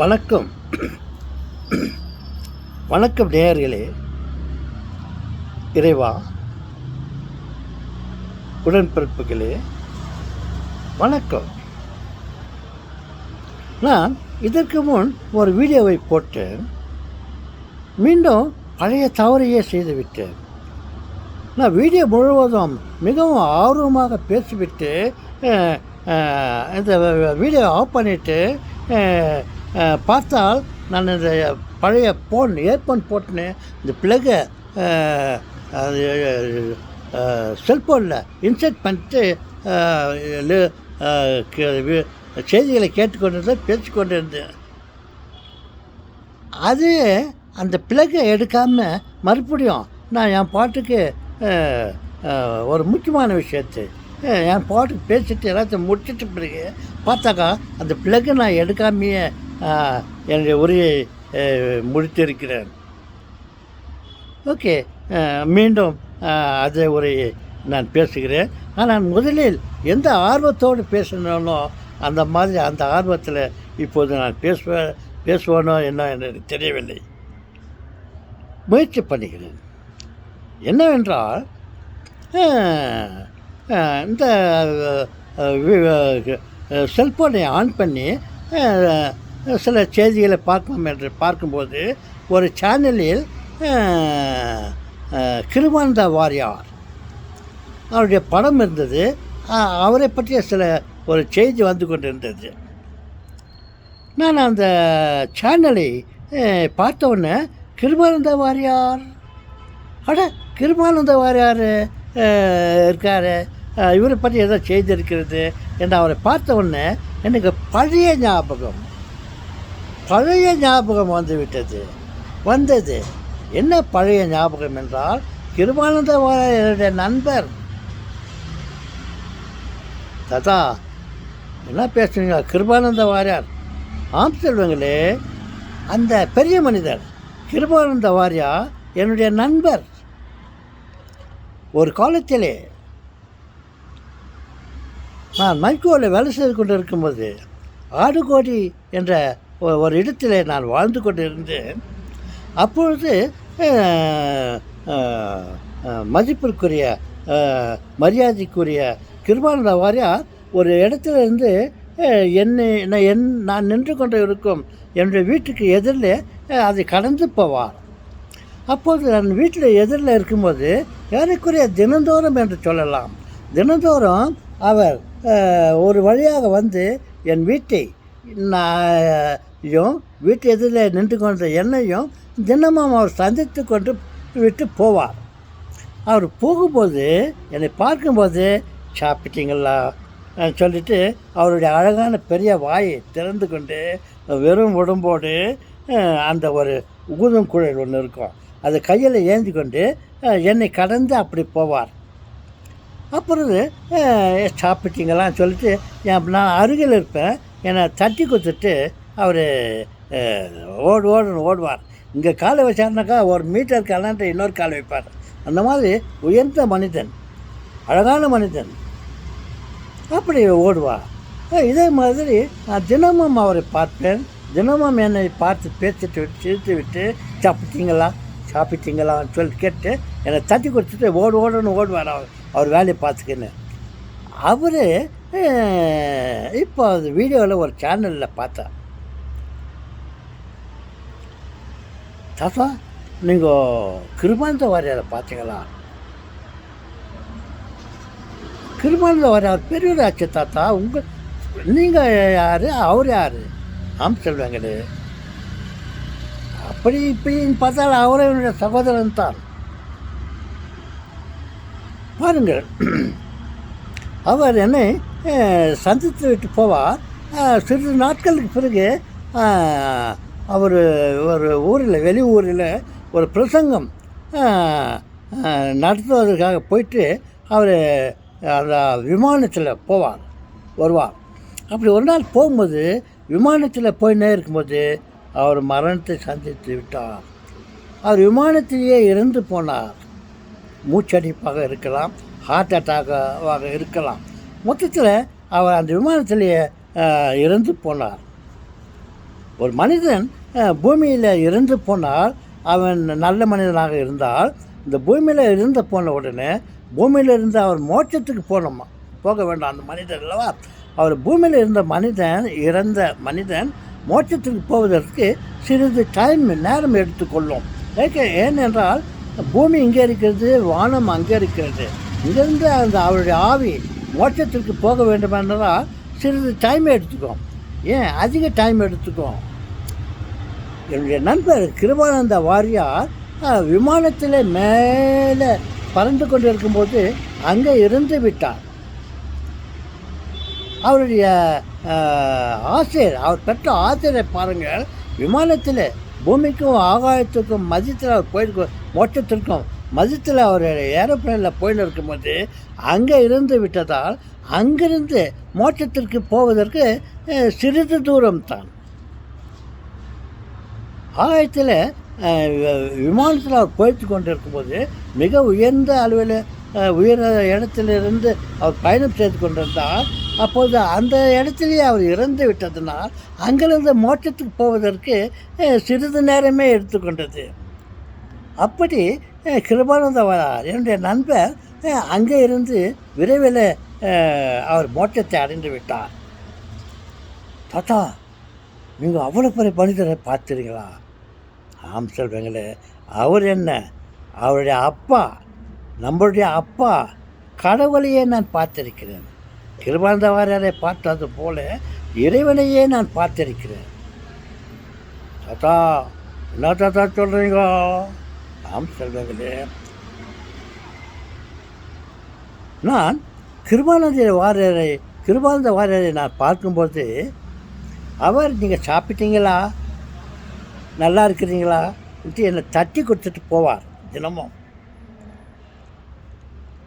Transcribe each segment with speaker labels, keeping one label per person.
Speaker 1: வணக்கம். வணக்கம் நேயர்களே. இறைவா உடன்பிறப்புகளே வணக்கம். நான் இதற்கு முன் ஒரு வீடியோவை போட்டேன். மீண்டும் பழைய தவறையே செய்துவிட்டேன். நான் வீடியோ முழுவதும் மிகவும் ஆர்வமாக பேசிவிட்டு இந்த வீடியோ ஆஃப் பண்ணிவிட்டு பார்த்தால் நான் இந்த பழைய ஃபோன் இயர்ஃபோன் போட்டுன்னு இந்த பிளகை அது செல்ஃபோனில் இன்சர்ட் பண்ணிட்டு செய்திகளை கேட்டுக்கொண்டு அஹ், கே- வி- அது அந்த பிளகை எடுக்காமல் மறுபடியும் நான் என் பாட்டுக்கு ஒரு முக்கியமான விஷயத்தை என் பாட்டுக்கு பேசிட்டு எல்லாத்தையும் முடிச்சிட்ட பிறகு பார்த்தாக்கா அந்த பிளக்கை நான் எடுக்காமையே என்னுடைய உரையை முடித்திருக்கிறேன். ஓகே மீண்டும் அதே உரையை நான் பேசுகிறேன். ஆனால் முதலில் எந்த ஆர்வத்தோடு பேசணும்னோ அந்த மாதிரி அந்த ஆர்வத்தில் இப்போது நான் பேசுவேன் பேசுவேனோ என்ன எனக்கு தெரியவில்லை. முயற்சி பண்ணுகிறேன். என்னவென்றால் இந்த செல்ஃபோனை ஆன் பண்ணி சில செய்திகளை பார்க்கணும் என்று பார்க்கும்போது ஒரு சேனலில் கிருமானந்த வாரியார் அவருடைய படம் இருந்தது. அவரை பற்றிய சில ஒரு செய்தி வந்து கொண்டிருந்தது. நான் அந்த சேனலை அஹ், பார்த்த உடனே வாரியார் அட கிருமானந்த வாரியார் இருக்கார் இருக்காரு. இவரை பற்றி ஏதோ செய்திருக்கிறது என்று அவரை பார்த்த உடனே எனக்கு பழைய ஞாபகம் பழைய ஞாபகம் வந்து விட்டது வந்தது. என்ன பழைய ஞாபகம் என்றால் கிருபானந்த என்னுடைய நண்பர். ததா என்ன பேசுறீங்க? கிருபானந்த வாரியார் ஆம் செல்வங்களே அந்த பெரிய மனிதர் கிருபானந்த வாரியா என்னுடைய நண்பர். ஒரு காலத்திலே நான் மைக்கோவில் வேலை செய்து கொண்டு இருக்கும்போது ஆடுகோடி என்ற ஒரு இடத்தில் நான் வாழ்ந்து கொண்டு இருந்தேன் அப்பொழுது மதிப்பிற்குரிய மரியாதைக்குரிய கிருபானந்த வாரியார் ஒரு இடத்துல இருந்து என்னை என் நான் நின்று கொண்டு இருக்கும் என்னுடைய வீட்டுக்கு எதிரில் அதை கடந்து போவார். அப்போது நான் வீட்டில் எதிரில் இருக்கும்போது ஏறக்குறைய தினந்தோறும் என்று சொல்லலாம். தினந்தோறும் அவர் ஒரு வழியாக வந்து என் வீட்டை நாயும் வீட்டு எதிரில் நின்று கொண்ட என்னையும் தினமும் அவர் சந்தித்து கொண்டு விட்டு போவார். அவர் போகும்போது என்னை பார்க்கும்போது சாப்பிட்டீங்களா சொல்லிட்டு அவருடைய அழகான பெரிய வாயை திறந்து கொண்டு வெறும் உடம்போடு அந்த ஒரு ஊதும் குழல் ஒன்று இருக்கும். அதை கையில் ஏந்தி கொண்டு என்னை கடந்து அப்படி போவார். அப்புறம் சாப்பிட்டீங்களான்னு சொல்லிட்டு என் நான் அருகில் இருப்பேன். என்னை தட்டி கொடுத்துட்டு அவர் ஓடு ஓடுன்னு ஓடுவார். இங்கே காலை வச்சாருனாக்கா ஒரு மீட்டர் காலான்ட்டு இன்னொரு காலை வைப்பார். அந்த மாதிரி உயர்ந்த மனிதன் அழகான மனிதன். அப்படி ஓடுவார். இதே மாதிரி நான் தினமும் அவரை பார்ப்பேன். தினமும் என்னை பார்த்து பேசிட்டு விட்டு சிரித்து விட்டு சாப்பிட்டீங்களா? சாப்பிட்டீங்களான்னு சொல்லி கேட்டு என்னை தட்டி கொடுத்துட்டு ஓடு ஓடுன்னு ஓடுவார் அவர். அவர் வேலையை பார்த்துக்கின்னு. அவர் இப்போ அது வீடியோவில் ஒரு சேனலில் பார்த்தா தாத்தா நீங்கள் கிருபானந்த வாரியாரை பார்த்தீங்களா கிருபானந்த வாரியார் பெரியவர் ஆச்சு தாத்தா உங்கள் நீங்கள் யார்? அவர் யார்? ஆம் செல்வங்களே அப்படி இப்படின்னு பார்த்தால் அவரே என்னுடைய சகோதரன் தான். பாருங்கள். அவர் என்னை சந்தித்து விட்டு போவார். சிறிது நாட்களுக்கு பிறகு அவர் ஒரு ஊரில் வெளி ஊரில் ஒரு பிரசங்கம் நடத்துவதற்காக போயிட்டு அவர் அந்த விமானத்தில் போவார் வருவார். அப்படி ஒரு நாள் போகும்போது விமானத்தில் போயினே இருக்கும்போது அவர் மரணத்தை சந்தித்து விட்டார். அவர் விமானத்திலேயே இறந்து போனார். மூச்சடிப்பாக இருக்கலாம் ஹார்ட் அட்டாக்காக இருக்கலாம். மொத்தத்தில் அவர் அந்த விமானத்திலேயே இறந்து போனார். ஒரு மனிதன் பூமியில் இறந்து போனால் அவன் நல்ல மனிதனாக இருந்தால் இந்த பூமியில் இருந்து போன உடனே பூமியில் இருந்து அவர் மோட்சத்துக்கு போனோமா போக வேண்டாம் அந்த மனிதன் அல்லவா? அவர் பூமியில் இருந்த மனிதன் இறந்த மனிதன் மோட்சத்துக்கு போவதற்கு சிறிது டைம் நேரம் எடுத்துக்கொள்ளும். ஏற்க ஏனென்றால் பூமி இங்கே இருக்கிறது வானம் அங்கே இருக்கிறது. இங்கேருந்து அந்த அவருடைய ஆவி மோட்சத்திற்கு போக வேண்டும் சிறிது டைம் எடுத்துக்கும் ஏன்? அதிக டைம் எடுத்துக்கும் என்னுடைய நண்பர் கிருபானந்த வாரியார் விமானத்தில் மேலே பறந்து கொண்டு இருக்கும்போது அங்கே இருந்து விட்டார். அவருடைய ஆசிரியர் அவர் பெற்ற ஆசிரியரை பாருங்கள் விமானத்தில் பூமிக்கும் ஆகாயத்துக்கும் மதியத்தில் அவர் போயிருக்க மோட்டத்திற்கும் மதியத்தில் அவர் ஏரோப்ளேனில் போயின்னு இருக்கும்போது அங்கே இருந்து விட்டதால் அங்கிருந்து மோட்சத்திற்கு போவதற்கு சிறிது தூரம் தான். ஆகாயத்தில் விமானத்தில் அவர் போய்த்து கொண்டு இருக்கும்போது மிக உயர்ந்த அளவில் உயர் உயர்ந்த இடத்திலிருந்து அவர் பயணம் செய்து கொண்டிருந்தால் அப்போது அந்த இடத்திலேயே அவர் இறந்து விட்டதுனால் அங்கிருந்து மோட்சத்துக்கு போவதற்கு சிறிது நேரமே எடுத்துக்கொண்டது. அப்படி அஹ், கிருபானந்த வரார் என்னுடைய நண்பர் அங்கே இருந்து விரைவில் அவர் மோட்டத்தை அடைந்து விட்டார். தாத்தா நீங்கள் அவ்வளோ பெரிய மனிதரை பார்த்துருங்களா ஆம் செல்வங்களே அவர் என்ன? அவருடைய அப்பா நம்மளுடைய அப்பா கடவுளையே நான் பார்த்திருக்கிறேன். கிருபாந்தவாரரை பார்த்தது போல இறைவனையே நான் பார்த்திருக்கிறேன். தாத்தா என்ன தாத்தா சொல்கிறீங்க ஆம் செல்வதிலே நான் கிருபானந்த வாரியரை கிருபானந்த வாரியரை நான் பார்க்கும்போது அவர் நீங்கள் சாப்பிட்டீங்களா? நல்லா இருக்கிறீங்களா? என்று என்னை தட்டி கொடுத்துட்டு போவார் தினமும்.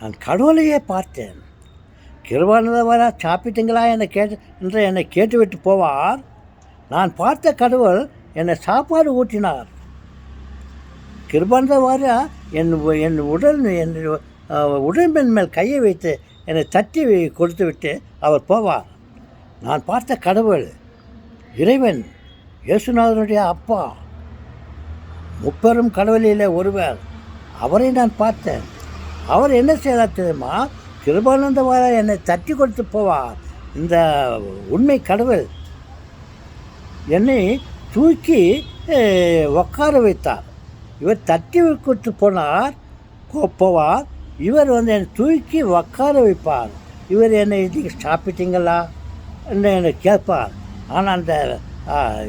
Speaker 1: நான் கடவுளையே பார்த்தேன். கிருபானந்தவரா சாப்பிட்டீங்களா? என்னை கேட்டு என்று என்னை கேட்டுவிட்டு போவார். நான் பார்த்த கடவுள் என்னை சாப்பாடு ஊட்டினார். கிருபானந்தவாரா என் என் உடல் என் உடம்பின் மேல் கையை வைத்து என்னை தட்டி கொடுத்து விட்டு அவர் போவார். நான் பார்த்த கடவுள் இறைவன் இயேசுநாதனுடைய அப்பா. முப்பெரும் கடவுளில் ஒருவர். அவரை நான் பார்த்தேன். அவர் என்ன செய்தார் தெரியுமா? கிருபானந்தவாரா என்னை தட்டி கொடுத்து போவார். இந்த உண்மை கடவுள் என்னை தூக்கி உட்கார வைத்தார். இவர் தட்டி கொடுத்து போனார் போ- போவார். இவர் வந்து என்னை தூக்கி உட்கார வைப்பார். இவர் என்னை இதுக்கு சாப்பிட்டீங்களா? என்று என்னை கேட்பார். ஆனால் அந்த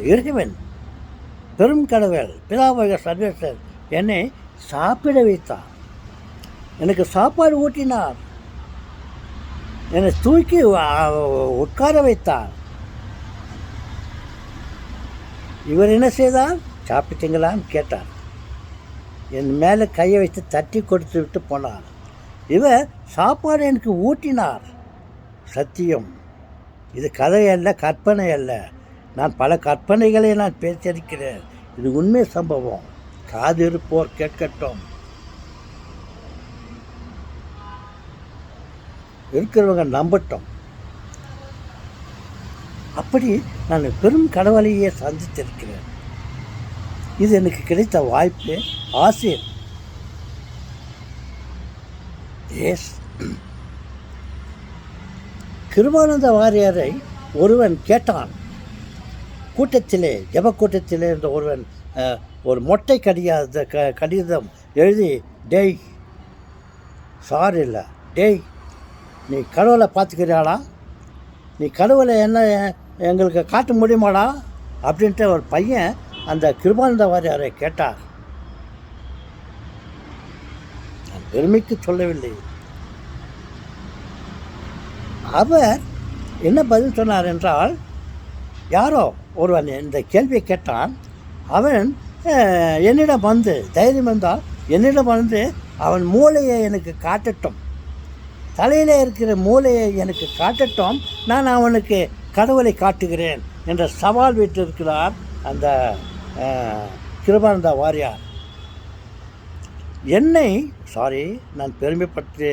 Speaker 1: இறைவன் பெரும் கடவுள் பிதாபக சர்வேஸ்வர் என்னை சாப்பிட வைத்தார். எனக்கு சாப்பாடு ஊட்டினார். என்னை தூக்கி உட்கார வைத்தார். இவர் என்ன செய்தார்? சாப்பிட்டீங்களான்னு கேட்டார். என் மேலே கையை வைத்து தட்டி கொடுத்து விட்டு போனார். இவர் சாப்பாடு எனக்கு ஊட்டினார். சத்தியம். இது கதை அல்ல கற்பனை அல்ல நான் பல கற்பனைகளை நான் பேசியிருக்கிறேன். இது உண்மை சம்பவம். காது இருப்போர் கேட்கட்டும். இருக்கிறவங்க நம்பட்டும். அப்படி நான் பெரும் கடவுளையே சந்தித்திருக்கிறேன். இது எனக்கு கிடைத்த வாய்ப்பு ஆசை எஸ் கிருபானந்த வாரியாரை ஒருவன் கேட்டான். கூட்டத்திலே ஜப கூட்டத்திலே இருந்த ஒருவன் ஒரு மொட்டை கடியாத க கடிதம் எழுதி டேய் சாரி இல்லை டேய் நீ கடவுளை பார்த்துக்கிறாளா நீ கடவுளை என்ன எங்களுக்கு காட்ட முடியுமாடா? அப்படின்ட்டு ஒரு பையன் அந்த கிருபானந்த வாரியாரை கேட்டார். நான் பெருமைக்கு சொல்லவில்லை. அவர் என்ன பதில் சொன்னார் என்றால் யாரோ ஒருவன் இந்த கேள்வியை கேட்டான். அவன் என்னிடம் வந்து தைரியம் வந்தால் என்னிடம் வந்து அவன் மூளையை எனக்கு காட்டட்டும். தலையில் இருக்கிற மூளையை எனக்கு காட்டட்டும். நான் அவனுக்கு கடவுளை காட்டுகிறேன் என்ற சவால் விட்டிருக்கிறார் அந்த கிருபானந்தா வாரியார். என்னை சாரி நான் பெருமைப்பட்டு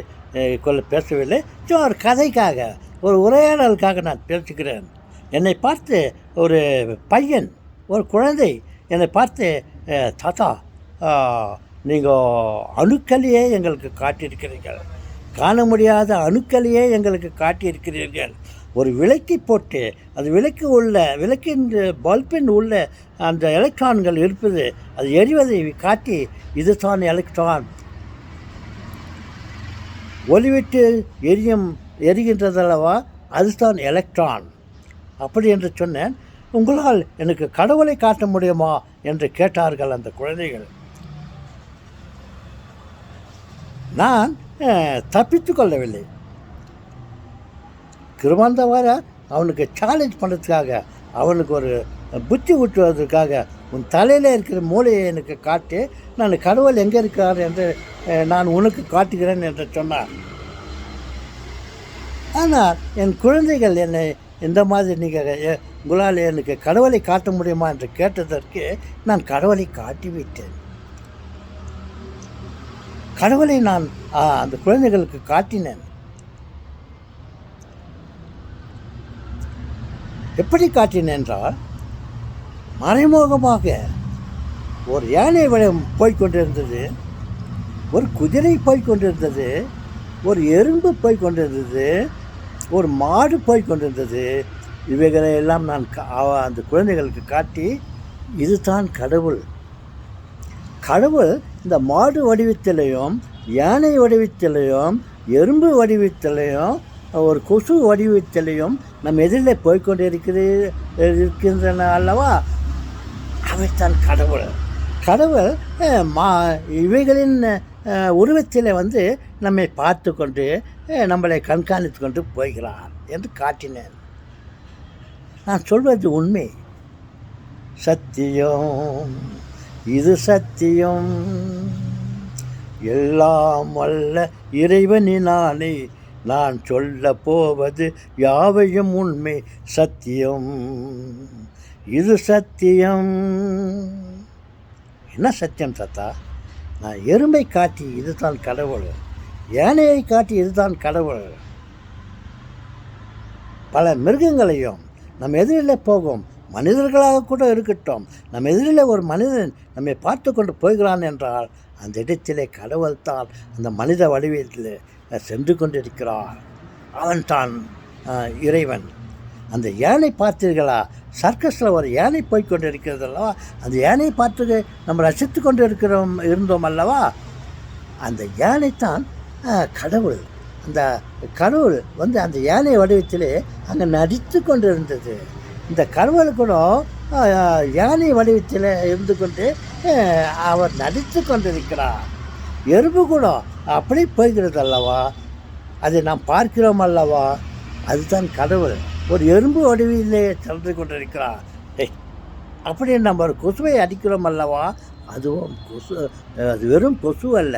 Speaker 1: கொள்ள பேசவில்லை. சும்மா ஒரு கதைக்காக ஒரு உரையாடலுக்காக நான் பேசுகிறேன். என்னை பார்த்து ஒரு பையன் ஒரு குழந்தை என்னை பார்த்து தாத்தா நீங்கள் அணுக்களையே எங்களுக்கு காட்டியிருக்கிறீர்கள். காண முடியாத அணுக்களையே எங்களுக்கு காட்டியிருக்கிறீர்கள். ஒரு விளக்கை போட்டு அது விளக்கு உள்ள விளக்கின் பல்பின் உள்ள அந்த எலக்ட்ரான்கள் இருப்பது அது எரிவதை காட்டி இதுதான் எலக்ட்ரான். ஒளிவிட்டு எரியும் எரிகின்றதல்லவா? அதுதான் எலக்ட்ரான். அப்படி என்று சொன்னேன். உங்களால் எனக்கு கடவுளை காட்ட முடியுமா? என்று கேட்டார்கள் அந்த குழந்தைகள். நான் தப்பித்து கொள்ளவில்லை. கிருமாந்தவார அவனுக்கு சேலஞ்ச் பண்ணுறதுக்காக அவனுக்கு ஒரு புத்தி ஊட்டுவதற்காக உன் தலையில் இருக்கிற மூளையை எனக்கு காட்டி நான் கடவுள் எங்கே இருக்கார் என்று நான் உனக்கு காட்டுகிறேன் என்று சொன்னார். ஆனால் என் குழந்தைகள் என்னை இந்த மாதிரி நீங்கள் உங்களால் எனக்கு கடவுளை காட்ட முடியுமா என்று கேட்டதற்கு நான் கடவுளை காட்டிவிட்டேன். கடவுளை நான் அந்த குழந்தைகளுக்கு காட்டினேன். எப்படி காட்டினேன் என்றால் மறைமுகமாக ஒரு யானை வளையம் போய்க்கொண்டிருந்தது ஒரு குதிரை போய்கொண்டிருந்தது ஒரு எறும்பு போய்கொண்டிருந்தது ஒரு மாடு போய்கொண்டிருந்தது இவைகளை எல்லாம் நான் கா- அந்த குழந்தைகளுக்கு காட்டி இதுதான் கடவுள். கடவுள் இந்த மாடு வடிவத்திலையும் யானை வடிவத்திலையும் எறும்பு வடிவத்திலையும் ஒரு கொசு வடிவத்திலையும் நம் எதிரில் போய்க்கொண்டு இருக்கிறது இருக்கின்றன அல்லவா? அவைத்தான் கடவுள். கடவுள் மா இவைகளின் உருவத்தில் வந்து நம்மை பார்த்து கொண்டு நம்மளை கண்காணித்து கொண்டு போகிறான் என்று காட்டினேன் நான் சொல்வது உண்மை. சத்தியம். இது சத்தியம். எல்லாம் வல்ல இறைவனினாலே நான் சொல்ல போவது யாவையும் உண்மை சத்தியம். இது சத்தியம். என்ன சத்தியம் சத்தா நான் எருமை காட்டி இதுதான் கடவுள். யானையை காட்டி இதுதான் கடவுள். பல மிருகங்களையும் நம் எதிரில் போகும் மனிதர்களாக கூட இருக்கட்டும். நம் எதிரில் ஒரு மனிதன் நம்மை பார்த்து கொண்டு போகிறான் என்றால் அந்த இடத்திலே கடவுள் தான் அந்த மனித வடிவத்தில் சென்று கொண்டிருக்கிறார். அவன் தான் இறைவன். அந்த யானை பார்த்தீர்களா? சர்க்கஸில் ஒரு யானை போய் கொண்டு இருக்கிறது அல்லவா அந்த யானையை பார்த்து நம்ம ரசித்து கொண்டு இருக்கிறோம் இருந்தோம் அல்லவா? அந்த யானை தான் கடவுள். அந்த கடவுள் வந்து அந்த யானை வடிவத்திலே அங்கே நடித்து கொண்டு இருந்தது இந்த கடவுள் கூட யானை வடிவத்தில் இருந்து கொண்டு அவர் நடித்து கொண்டிருக்கிறார். எறும்பு கூட அப்படி போய்கிறது அல்லவா? அதை நாம் பார்க்கிறோம் அல்லவா? அதுதான் கடவுள். ஒரு எறும்பு வடிவிலே சென்று கொண்டிருக்கிறார். அப்படி நம்ம ஒரு கொசுவை அடிக்கிறோம் அல்லவா? அதுவும் கொசு அது வெறும் கொசு அல்ல.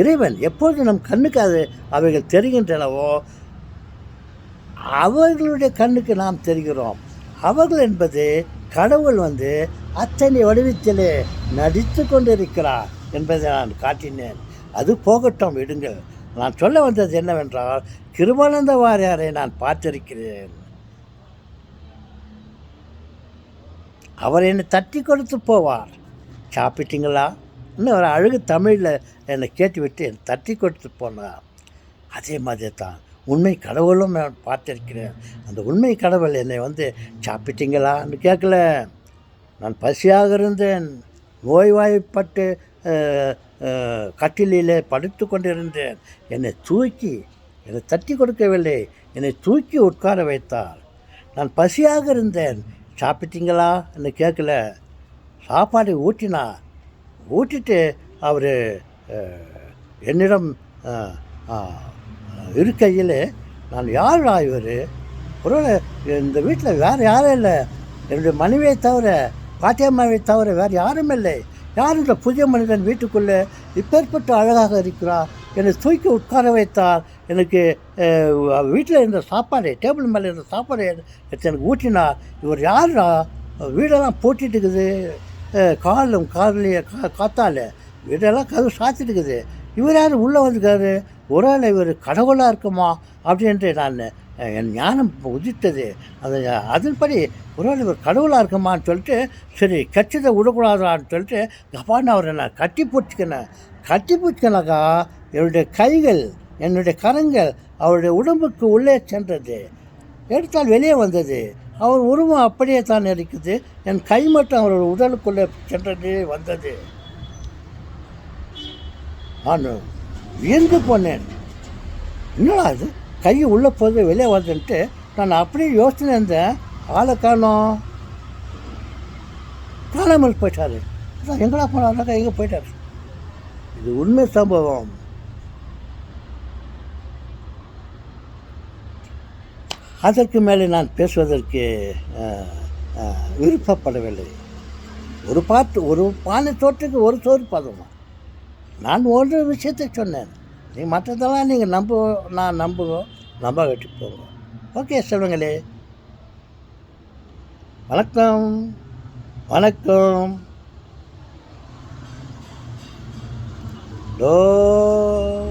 Speaker 1: இறைவன் எப்போது நம் கண்ணுக்கு அது அவைகள் தெரிகின்றனவோ அவர்களுடைய கண்ணுக்கு நாம் தெரிகிறோம். அவர்கள் என்பது கடவுள் வந்து அத்தனை வடிவத்திலே நடித்து கொண்டிருக்கிறார் என்பதை நான் காட்டினேன். அது போகட்டும் விடுங்கள். நான் சொல்ல வந்தது என்னவென்றால் கிருபானந்த வாரியாரை நான் பார்த்திருக்கிறேன். அவர் என்னை தட்டி கொடுத்து போவார். சாப்பிட்டீங்களா? இன்னும் ஒரு அழகு தமிழில் என்னை கேட்டுவிட்டு என்னை தட்டி கொடுத்து போனார். அதே மாதிரி தான் உண்மை கடவுளும் நான் பார்த்திருக்கிறேன். அந்த உண்மை கடவுள் என்னை வந்து சாப்பிட்டீங்களான்னு கேட்கல. நான் பசியாக இருந்தேன். நோய்வாய்ப்பட்டு கட்டிலே படுத்து கொண்டிருந்தேன். என்னை தூக்கி என்னை தட்டி கொடுக்கவில்லை. என்னை தூக்கி உட்கார வைத்தார். நான் பசியாக இருந்தேன். சாப்பிட்டீங்களா என்று கேட்கல. சாப்பாடு ஊட்டினா ஊட்டிட்டு அவர் என்னிடம் இருக்கையில் நான் யார் இவர் ஒருவேளை இந்த வீட்டில் வேறு யாரும் இல்லை. என்னுடைய மனைவியை தவிர பாட்டியம்மாவை தவிர வேறு யாரும் இல்லை. யார் இந்த புதிய மனிதன் வீட்டுக்குள்ளே இப்பேற்பட்டு அழகாக இருக்கிறார் என்னை தூக்கி உட்கார வைத்தார் எனக்கு வீட்டில் இருந்த சாப்பாடு டேபிள் மேலே இருந்த சாப்பாடு எடுத்து எனக்கு ஊட்டினார். இவர் யாருடா வீடெல்லாம் போட்டிட்டு இருக்குது காலும் கார்லேயே கா காத்தால. வீடெல்லாம் கதவு சாத்திட்டு இருக்குது இவர் யார்? உள்ளே வந்திருக்காரு. ஆள் இவர் கடவுளாக இருக்குமா? அப்படின்ட்டு நான் என் ஞானம் உதித்தது. அது அதன்படி ஒரு ஆள் இவர் கடவுளாக இருக்குமான்னு சொல்லிட்டு சரி கட்சிதை விடக்கூடாதான்னு சொல்லிட்டு கப்பான்னு அவரை நான் கட்டி பிடிச்சிக்கினேன். கட்டி பிடிச்சிக்கினாக்கா என்னுடைய கைகள் என்னுடைய கரங்கள் அவருடைய உடம்புக்கு உள்ளே சென்றது. எடுத்தால் வெளியே வந்தது. அவர் உருவம் அப்படியே தான் இருக்குது. என் கை மட்டும் அவருடைய உடலுக்குள்ளே சென்றது வந்தது. நான் வியந்து போனேன். என்னடா இது? கை உள்ளே போது வெளியே வருதுன்ட்டு நான் அப்படியே யோசனை இருந்தேன். ஆளை காணோம். காணாமல் போயிட்டாரு. அதான் எங்கடா போனாருனாக்கா எங்கே போயிட்டார். இது உண்மை சம்பவம். அதற்கு மேலே நான் பேசுவதற்கு விருப்பப்படவில்லை. ஒரு பாட்டு ஒரு பானை தோற்றுக்கு ஒரு சோறு பதமா? நான் ஒரு விஷயத்தை சொன்னேன். நீ மற்றதெல்லாம் நீங்கள் நம்ப நான் நம்புவோம் நம்ப விட்டு போங்க. ஓகே சொல்லுங்களே. வணக்கம். வணக்கம். டோ.